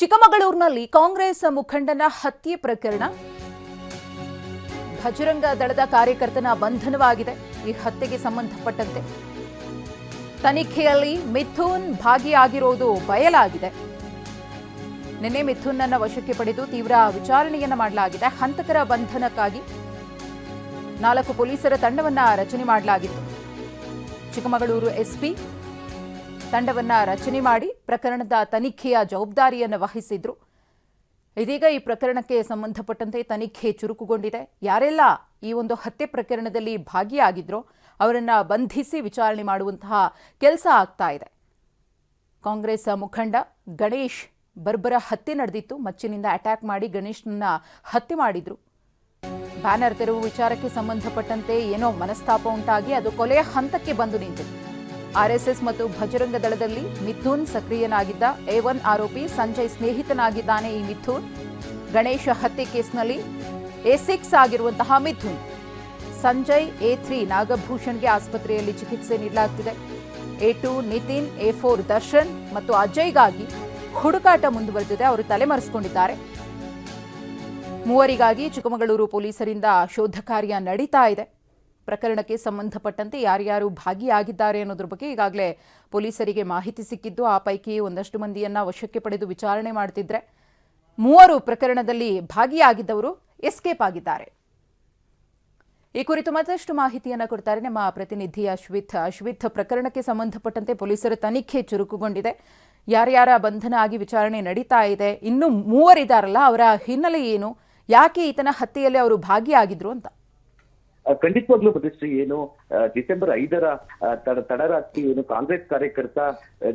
ಚಿಕ್ಕಮಗಳೂರಿನಲ್ಲಿ ಕಾಂಗ್ರೆಸ್ ಮುಖಂಡನ ಹತ್ಯೆ ಪ್ರಕರಣ. ಭಜರಂಗ ದಳದ ಕಾರ್ಯಕರ್ತನ ಬಂಧನವಾಗಿದೆ. ಈ ಹತ್ಯೆಗೆ ಸಂಬಂಧಪಟ್ಟಂತೆ ತನಿಖೆಯಲ್ಲಿ ಮಿಥುನ್ ಭಾಗಿಯಾಗಿರೋದು ಬಯಲಾಗಿದೆ. ನಿನ್ನೆ ಮಿಥುನ್ ಅನ್ನ ವಶಕ್ಕೆ ಪಡೆದು ತೀವ್ರ ವಿಚಾರಣೆಯನ್ನ ಮಾಡಲಾಗಿದೆ. ಹಂತಕರ ಬಂಧನಕ್ಕಾಗಿ ನಾಲ್ಕು ಪೊಲೀಸರ ತಂಡವನ್ನ ರಚನೆ ಮಾಡಲಾಗಿತ್ತು. ಚಿಕ್ಕಮಗಳೂರು ಎಸ್ಪಿ ತಂಡವನ್ನ ರಚನೆ ಮಾಡಿ ಪ್ರಕರಣದ ತನಿಖೆಯ ಜವಾಬ್ದಾರಿಯನ್ನು ವಹಿಸಿದ್ರು. ಇದೀಗ ಈ ಪ್ರಕರಣಕ್ಕೆ ಸಂಬಂಧಪಟ್ಟಂತೆ ತನಿಖೆ ಚುರುಕುಗೊಂಡಿದೆ. ಯಾರೆಲ್ಲ ಈ ಒಂದು ಹತ್ಯೆ ಪ್ರಕರಣದಲ್ಲಿ ಭಾಗಿಯಾಗಿದ್ರೋ ಅವರನ್ನ ಬಂಧಿಸಿ ವಿಚಾರಣೆ ಮಾಡುವಂತಹ ಕೆಲಸ ಆಗ್ತಾ ಇದೆ. ಕಾಂಗ್ರೆಸ್ ಮುಖಂಡ ಗಣೇಶ್ ಬರ್ಬರ ಹತ್ಯೆ ನಡೆದಿತ್ತು. ಮಚ್ಚಿನಿಂದ ಅಟ್ಯಾಕ್ ಮಾಡಿ ಗಣೇಶ್ನನ್ನ ಹತ್ಯೆ ಮಾಡಿದ್ರು. ಬ್ಯಾನರ್ ತೆರವು ವಿಚಾರಕ್ಕೆ ಸಂಬಂಧಪಟ್ಟಂತೆ ಏನೋ ಮನಸ್ತಾಪ ಉಂಟಾಗಿ ಅದು ಕೊಲೆಯ ಹಂತಕ್ಕೆ ಬಂದು ನಿಂತಿದೆ. ಆರ್ಎಸ್ಎಸ್ ಮತ್ತು ಭಜರಂಗ ದಳದಲ್ಲಿ ಮಿಥುನ್ ಸಕ್ರಿಯನಾಗಿದ್ದ ಎ ಒನ್ ಆರೋಪಿ ಸಂಜಯ್ ಸ್ನೇಹಿತನಾಗಿದ್ದಾನೆ ಈ ಮಿಥುನ್. ಗಣೇಶ ಹತ್ಯೆ ಕೇಸ್ನಲ್ಲಿ ಎ ಸಿಕ್ಸ್ ಆಗಿರುವಂತಹ ಮಿಥುನ್. ಸಂಜಯ್ ಎ ತ್ರೀ ನಾಗಭೂಷಣ್ಗೆ ಆಸ್ಪತ್ರೆಯಲ್ಲಿ ಚಿಕಿತ್ಸೆ ನೀಡಲಾಗ್ತಿದೆ. A two Nitin, A four Darshan ಮತ್ತು ಅಜಯ್ಗಾಗಿ ಹುಡುಕಾಟ ಮುಂದುವರೆದಿದೆ. ಅವರು ತಲೆಮರೆಸಿಕೊಂಡಿದ್ದಾರೆ. ಮೂವರಿಗಾಗಿ ಚಿಕ್ಕಮಗಳೂರು ಪೊಲೀಸರಿಂದ ಶೋಧ ಕಾರ್ಯ ನಡೀತಾ ಇದೆ. ಪ್ರಕರಣಕ್ಕೆ ಸಂಬಂಧಪಟ್ಟಂತೆ ಯಾರ್ಯಾರು ಭಾಗಿಯಾಗಿದ್ದಾರೆ ಅನ್ನೋದ್ರ ಬಗ್ಗೆ ಈಗಾಗಲೇ ಪೊಲೀಸರಿಗೆ ಮಾಹಿತಿ ಸಿಕ್ಕಿದ್ದು, ಆ ಪೈಕಿ ಒಂದಷ್ಟು ಮಂದಿಯನ್ನ ವಶಕ್ಕೆ ಪಡೆದು ವಿಚಾರಣೆ ಮಾಡ್ತಿದ್ರೆ ಮೂವರು ಪ್ರಕರಣದಲ್ಲಿ ಭಾಗಿಯಾಗಿದ್ದವರು ಎಸ್ಕೇಪ್ ಆಗಿದ್ದಾರೆ. ಈ ಕುರಿತು ಮತ್ತಷ್ಟು ಮಾಹಿತಿಯನ್ನು ಕೊಡ್ತಾರೆ ನಮ್ಮ ಪ್ರತಿನಿಧಿ ಅಶ್ವಿತ್. ಅಶ್ವಿತ್, ಪ್ರಕರಣಕ್ಕೆ ಸಂಬಂಧಪಟ್ಟಂತೆ ಪೊಲೀಸರ ತನಿಖೆ ಚುರುಕುಗೊಂಡಿದೆ. ಯಾರ್ಯಾರ ಬಂಧನ ಆಗಿ ವಿಚಾರಣೆ ನಡೀತಾ ಇದೆ, ಇನ್ನು ಮೂವರಿದಾರಲ್ಲ, ಅವರ ಹಿನ್ನೆಲೆ ಏನು, ಯಾಕೆ ಈತನ ಹತ್ಯೆಯಲ್ಲಿ ಅವರು ಭಾಗಿಯಾಗಿದ್ರು ಅಂತ. ಖಂಡಿತವಾಗ್ಲೂ ಪ್ರತಿಷ್ಠೆ ಏನು ಡಿಸೆಂಬರ್ ಐದರ ತಡ, ತಡರಾತ್ರಿ ಏನು ಕಾಂಗ್ರೆಸ್ ಕಾರ್ಯಕರ್ತ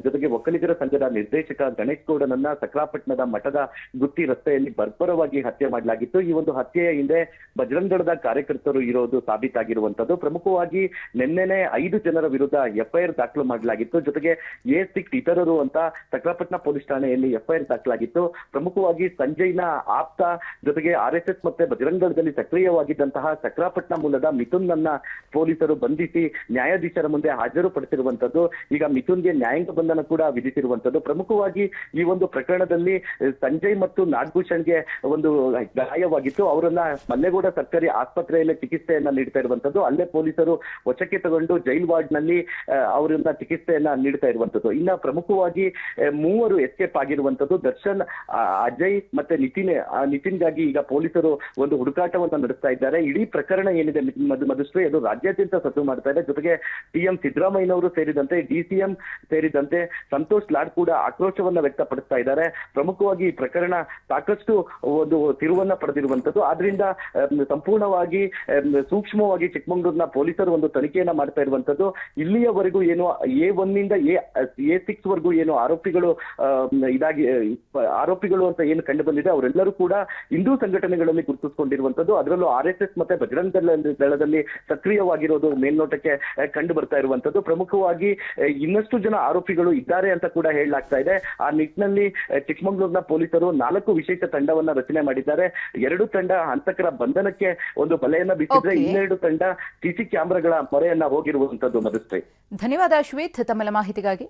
ಜೊತೆಗೆ ಒಕ್ಕಲಿಗರ ಸಂಘದ ನಿರ್ದೇಶಕ ಗಣೇಶ್ ಗೌಡನನ್ನ ಸಕ್ರಾಪಟ್ಟಣದ ಮಠದ ಗುತ್ತಿ ರಸ್ತೆಯಲ್ಲಿ ಬರ್ಬರವಾಗಿ ಹತ್ಯೆ ಮಾಡಲಾಗಿತ್ತು. ಈ ಒಂದು ಹತ್ಯೆಯ ಹಿಂದೆ ಬಜರಂಗದಳದ ಕಾರ್ಯಕರ್ತರು ಇರೋದು ಸಾಬೀತಾಗಿರುವಂತದ್ದು ಪ್ರಮುಖವಾಗಿ ನಿನ್ನೆನೆ ಐದು ಜನರ ವಿರುದ್ಧ ಎಫ್ಐಆರ್ ದಾಖಲು ಮಾಡಲಾಗಿತ್ತು. ಜೊತೆಗೆ ಎ ಸಿಕ್ಸ್ ಇತರರು ಅಂತ ಸಕ್ರಾಪಟ್ಟಣ ಪೊಲೀಸ್ ಠಾಣೆಯಲ್ಲಿ ಎಫ್ಐಆರ್ ದಾಖಲಾಗಿತ್ತು. ಪ್ರಮುಖವಾಗಿ ಸಂಜಯ್ನ ಆಪ್ತ, ಜೊತೆಗೆ ಆರ್ ಎಸ್ ಎಸ್ ಮತ್ತೆ ಬಜರಂಗದಳದಲ್ಲಿ ಸಕ್ರಿಯವಾಗಿದ್ದಂತಹ ಸಕ್ರಾಪಟ್ಟಣ ಮಿಥುನ್ ನನ್ನ ಪೊಲೀಸರು ಬಂಧಿಸಿ ನ್ಯಾಯಾಧೀಶರ ಮುಂದೆ ಹಾಜರುಪಡಿಸಿರುವಂತದ್ದು ಈಗ ಮಿಥುನ್ಗೆ ನ್ಯಾಯಾಂಗ ಬಂಧನ ಕೂಡ ವಿಧಿಸಿರುವಂತದ್ದು ಪ್ರಮುಖವಾಗಿ ಈ ಒಂದು ಪ್ರಕರಣದಲ್ಲಿ ಸಂಜಯ್ ಮತ್ತು ನಾಗಭೂಷಣ್ಗೆ ಒಂದು ಗಾಯವಾಗಿತ್ತು. ಅವರನ್ನ ಮಲ್ಲೇಗೌಡ ಸರ್ಕಾರಿ ಆಸ್ಪತ್ರೆಯಲ್ಲಿ ಚಿಕಿತ್ಸೆಯನ್ನ ನೀಡ್ತಾ ಇರುವಂತದ್ದು ಅಲ್ಲೇ ಪೊಲೀಸರು ವಶಕ್ಕೆ ತಗೊಂಡು ಜೈಲ್ ವಾರ್ಡ್ನಲ್ಲಿ ಅವರನ್ನ ಚಿಕಿತ್ಸೆಯನ್ನ ನೀಡ್ತಾ ಇರುವಂತದ್ದು ಇನ್ನ ಪ್ರಮುಖವಾಗಿ ಮೂವರು ಎಸ್ಕೇಪ್ ಆಗಿರುವಂತದ್ದು ದರ್ಶನ್ ಅಜಯ್ ಮತ್ತೆ ನಿತಿನ್ ನಿತಿನ್ಗಾಗಿ ಈಗ ಪೊಲೀಸರು ಒಂದು ಹುಡುಕಾಟವನ್ನ ನಡೆಸ್ತಾ ಇದ್ದಾರೆ. ಇಡೀ ಪ್ರಕರಣ ಏನಿದೆ ಮಧು ಮಧುಶ್ರೀ ಅದು ರಾಜ್ಯಾದ್ಯಂತ ಸದ್ದು ಮಾಡ್ತಾ ಇದೆ. ಜೊತೆಗೆ ಸಿಎಂ ಸಿದ್ದರಾಮಯ್ಯನವರು ಸೇರಿದಂತೆ ಡಿಸಿಎಂ ಸೇರಿದಂತೆ ಸಂತೋಷ್ ಲಾಡ್ ಕೂಡ ಆಕ್ರೋಶವನ್ನ ವ್ಯಕ್ತಪಡಿಸ್ತಾ ಇದ್ದಾರೆ. ಪ್ರಮುಖವಾಗಿ ಈ ಪ್ರಕರಣ ಸಾಕಷ್ಟು ಒಂದು ತಿರುವನ್ನ ಪಡೆದಿರುವಂತದ್ದು ಆದ್ರಿಂದ ಸಂಪೂರ್ಣವಾಗಿ ಸೂಕ್ಷ್ಮವಾಗಿ ಚಿಕ್ಕಮಗಳೂರಿನ ಪೊಲೀಸರು ಒಂದು ತನಿಖೆಯನ್ನ ಮಾಡ್ತಾ ಇರುವಂತದ್ದು ಇಲ್ಲಿಯವರೆಗೂ ಏನು ಎ ಒನ್ನಿಂದ ಎ ಎ ಸಿಕ್ಸ್ ವರೆಗೂ ಏನು ಆರೋಪಿಗಳು ಇದಾಗಿ ಆರೋಪಿಗಳು ಅಂತ ಏನು ಕಂಡು ಬಂದಿದೆ, ಅವರೆಲ್ಲರೂ ಕೂಡ ಹಿಂದೂ ಸಂಘಟನೆಗಳಲ್ಲಿ ಗುರುತಿಸಿಕೊಂಡಿರುವಂತದ್ದು ಅದರಲ್ಲೂ ಆರ್ ಎಸ್ ಎಸ್ ಮತ್ತೆ ಬಜರಂಗ ದಳದಲ್ಲಿ ಸಕ್ರಿಯವಾಗಿರೋದು ಮೇಲ್ನೋಟಕ್ಕೆ ಕಂಡು ಬರ್ತಾ ಇರುವಂತದ್ದು ಪ್ರಮುಖವಾಗಿ ಇನ್ನಷ್ಟು ಜನ ಆರೋಪಿಗಳು ಇದ್ದಾರೆ ಅಂತ ಕೂಡ ಹೇಳಲಾಗ್ತಾ ಇದೆ. ಆ ನಿಟ್ಟಿನಲ್ಲಿ ಚಿಕ್ಕಮಗಳೂರಿನ ಪೊಲೀಸರು ನಾಲ್ಕು ವಿಶೇಷ ತಂಡವನ್ನ ರಚನೆ ಮಾಡಿದ್ದಾರೆ. ಎರಡು ತಂಡ ಹಂತಕರ ಬಂಧನಕ್ಕೆ ಒಂದು ಬಲೆಯನ್ನ ಬಿಟ್ಟಿದ್ರೆ ಇನ್ನೆರಡು ತಂಡ ಸಿಸಿ ಕ್ಯಾಮೆರಾಗಳ ಮೊರೆಯನ್ನ ಹೋಗಿರುವಂತದ್ದು ಮಧುಶ್ರೀ ಧನ್ಯವಾದ ಶ್ವೇತ್ ತಮ್ಮೆಲ್ಲ ಮಾಹಿತಿಗಾಗಿ.